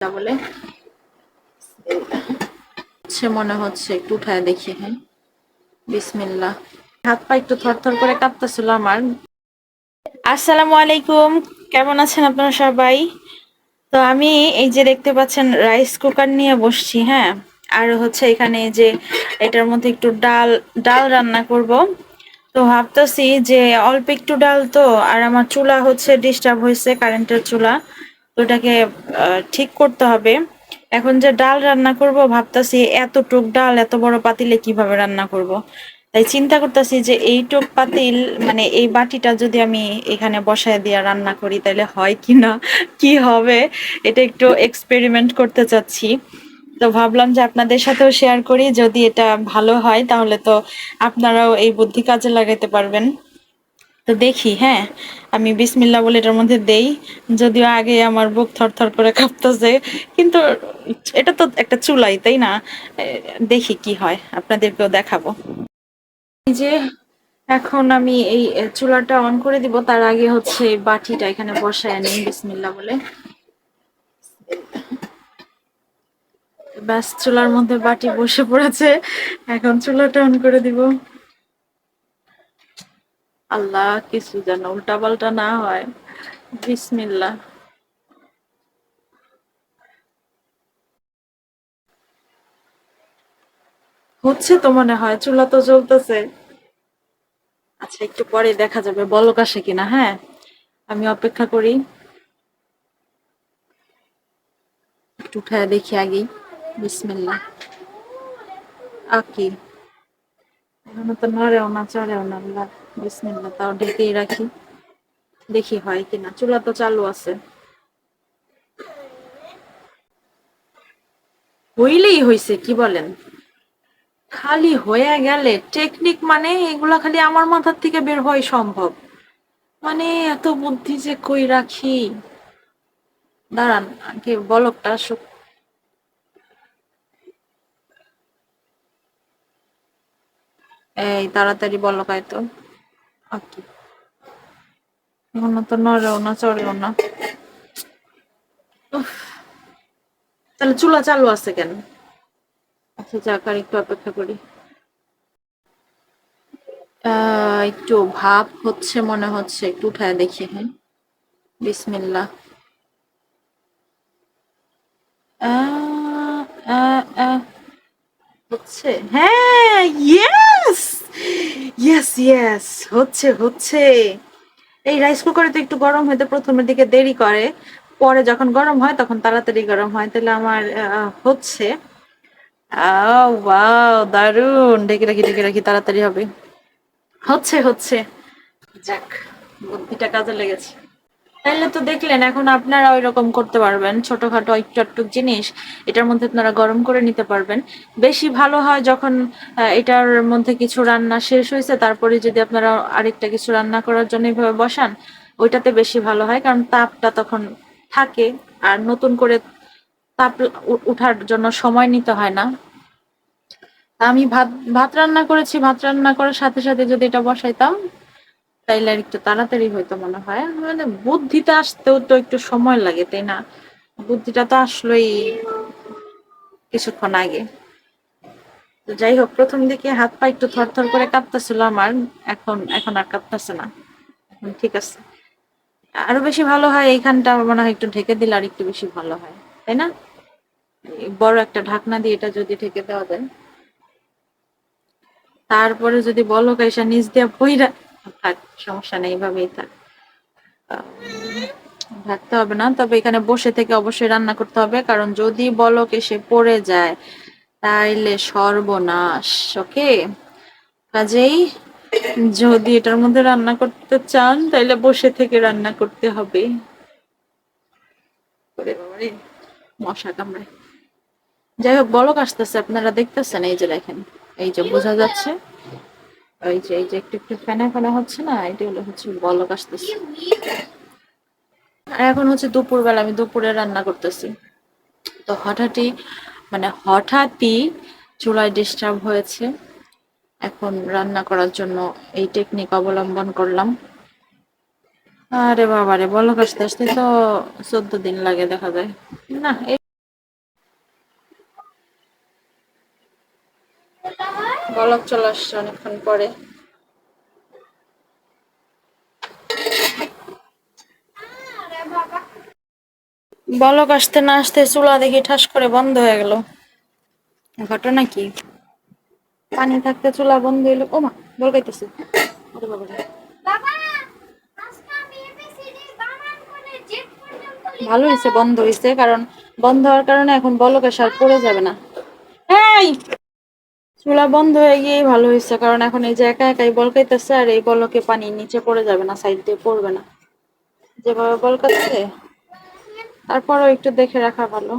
তা বলে হচ্ছে মনে হচ্ছে একটু উঠায় দেখি হ্যাঁ। বিসমিল্লাহ। হাত পা একটু থরথর করে কাঁপতেছিল আমার। আসসালামু আলাইকুম, কেমন আছেন আপনারা সবাই? তো আমি এই যে দেখতে পাচ্ছেন রাইস কুকার নিয়ে বসছি হ্যাঁ। আর হচ্ছে এখানে যে এটার মধ্যে একটু ডাল ডাল রান্না করব। তো ভাবতেছি যে অল্প একটু ডাল তো, আর আমার চুলা হচ্ছে ডিস্টার্ব হয়েছে কারেন্টের চুলা। আহ, ঠিক করতে হবে। এখন যে ডাল রান্না করব ভাবতেছি এতটুক ডাল এত বড় পাতিলে কীভাবে রান্না করব? তাই চিন্তা করতেছি যে এইটুক পাতিল মানে এই বাটিটা যদি আমি এখানে বসায় দিয়ে রান্না করি তাহলে হয় কি না কি হবে? এটা একটু এক্সপেরিমেন্ট করতে চাচ্ছি। তো ভাবলাম যে আপনাদের সাথেও শেয়ার করি যদি এটা ভালো হয় তাহলে তো আপনারাও এই বুদ্ধি কাজে লাগাইতে পারবেন। তো দেখি হ্যাঁ? আমি বিসমিল্লা বলে এটার মধ্যে দেই, যদিও আগে আমার বুক থরথর করে কাঁপতেছে, কিন্তু এটা তো একটা চুলাই, তাই না? দেখি কি হয়, আপনাদেরকেও দেখাবো। যে এখন আমি এই চুলাটা অন করে দিব, তার আগে হচ্ছে বাটিটা এখানে বসায় আনি, বিসমিল্লা বলে। ব্যাস, চুলার মধ্যে বাটি বসে পড়েছে, এখন চুলাটা অন করে দিব। আল্লাহ কিছু যেন উল্টা পাল্টা না হয়। বিসমিল্লা হচ্ছে তো মনে হয়, চুলা তো জ্বলতেছে। আচ্ছা একটু পরে দেখা যাবে, বলক আসে কিনা হ্যাঁ? আমি অপেক্ষা করি। একটু উঠায় দেখি আগেই। বিসমিল্লাহ। আকি দেখি হয় কিনা, চুলা তো চালু আছে। হইলেই হইছে, কি বলেন? খালি হয়ে গেলে টেকনিক মানে এগুলা খালি আমার মাথার থেকে বের হয় সম্ভব। মানে এত বুদ্ধি যে কই রাখি? দাঁড়ান, আগে বলকটা আসুক। এই তাড়াতাড়ি বলক আয় তো। আকি এখনও তো নড়েও না চড়েও না। তাহলে চুলা চালু আছে কেন? আচ্ছা যাক আর একটু অপেক্ষা করি। আহ, একটু ভাব হচ্ছে মনে হচ্ছে একটু উঠায় দেখি হ্যাঁ। আহ, হচ্ছে? হ্যাঁ ইয়েস হচ্ছে হচ্ছে। এই রাইস কুকারে তো একটু গরম হইতে প্রথমের দিকে দেরি করে। পরে যখন গরম হয়, তখন তাড়াতাড়ি গরম হয়। তাহলে আমার হচ্ছে। ওয়াও দারুণ ঢেকে রাখি ঢেকে রাখি, তাড়াতাড়ি হবে। হচ্ছে হচ্ছে। যাক, বুদ্ধিটা কাজে লেগেছে। তাইলে তো দেখলেন, এখন আপনারা ওই রকম করতে পারবেন। ছোটখাটো একটু একটু জিনিস, এটার মধ্যে আপনারা গরম করে নিতে পারবেন। বেশি ভালো হয় যখন এটার মধ্যে কিছু রান্না শেষ হয়েছে, তারপরে যদি আপনারা আরেকটা কিছু রান্না করার জন্য এইভাবে বসান, ওইটাতে বেশি ভালো হয়, কারণ তাপটা তখন থাকে, আর নতুন করে তাপ উঠার জন্য সময় নিতে হয় না। আমি ভাত ভাত রান্না করেছি, ভাত রান্না করার সাথে সাথে যদি এটা বসাইতাম তাইলে আর একটু তাড়াতাড়ি হয়তো মনে হয়। মানে বুদ্ধিটা আসতেও তো একটু সময় লাগে, তাই না? বুদ্ধিটা তো আসলোই কিছুক্ষণ আগে। তো যাই হোক, প্রথম দিকে হাত পা একটু থরথর করে কাঁপতেছিল আমার। এখন এখন আর কাঁপতেছে না। ঠিক আছে। আরও বেশি ভালো হয় এইখানটা মনে হয় একটু ঢেকে দিলে আর একটু বেশি ভালো হয়, তাই না? বড় একটা ঢাকনা দিয়ে এটা যদি ঢেকে দেওয়া যায়। তারপরে যদি বলো কাইসা নিচ দিয়ে বইরা সমস্যা নেই এইভাবেই থাক। ঢাকতে হবে না, তবে এখানে বসে থেকে অবশ্যই রান্না করতে হবে, কারণ যদি বলক এসে পড়ে যায়, তাইলে সর্বনাশ, ওকে? কাজেই যদি এটার মধ্যে রান্না করতে চান, তাইলে বসে থেকে রান্না করতে হবে। মশা কামড়ে যাই হোক, বলক আসতেছে, আপনারা দেখতেছেন, এই যে দেখেন, এই যে বোঝা যাচ্ছে। এই যে এই যে একটু একটু ফেনা ফেনা হচ্ছে না হলো হচ্ছে বলক আসতেছে। আর এখন হচ্ছে আমি দুপুরে রান্না করতেছি। তো হঠাৎই মানে হঠাৎই চুলায় ডিস্টার্ব হয়েছে। এখন রান্না করার জন্য এই টেকনিক অবলম্বন করলাম। আরে বাবারে, বলক আসতে আসতে তো চোদ্দ দিন লাগে দেখা যায়। না বলক চলে আসছে অনেকক্ষণ পরে। বলক আসতে না আসতে চুলা দেখি ঠাস করে বন্ধ হয়ে গেল। ঘটনা কি? পানি থাকতে চুলা বন্ধ হইল। ও মা বলকাইতেছে বাবা জেড পর্যন্ত ভালো হয়েছে বন্ধ হয়েছে কারণ বন্ধ হওয়ার কারণে এখন বলকে সার পড়ে যাবে না। এই! চুলা বন্ধ হয়ে গিয়েই ভালো হয়েছে, কারণ এখন এই যে একা একাই বলকাইতেছে আর এই বলকে পানি নিচে পড়ে যাবে না, সাইড দিয়ে পড়বে না। যেভাবে বলকাচ্ছে তারপরও একটু দেখে রাখা ভালো।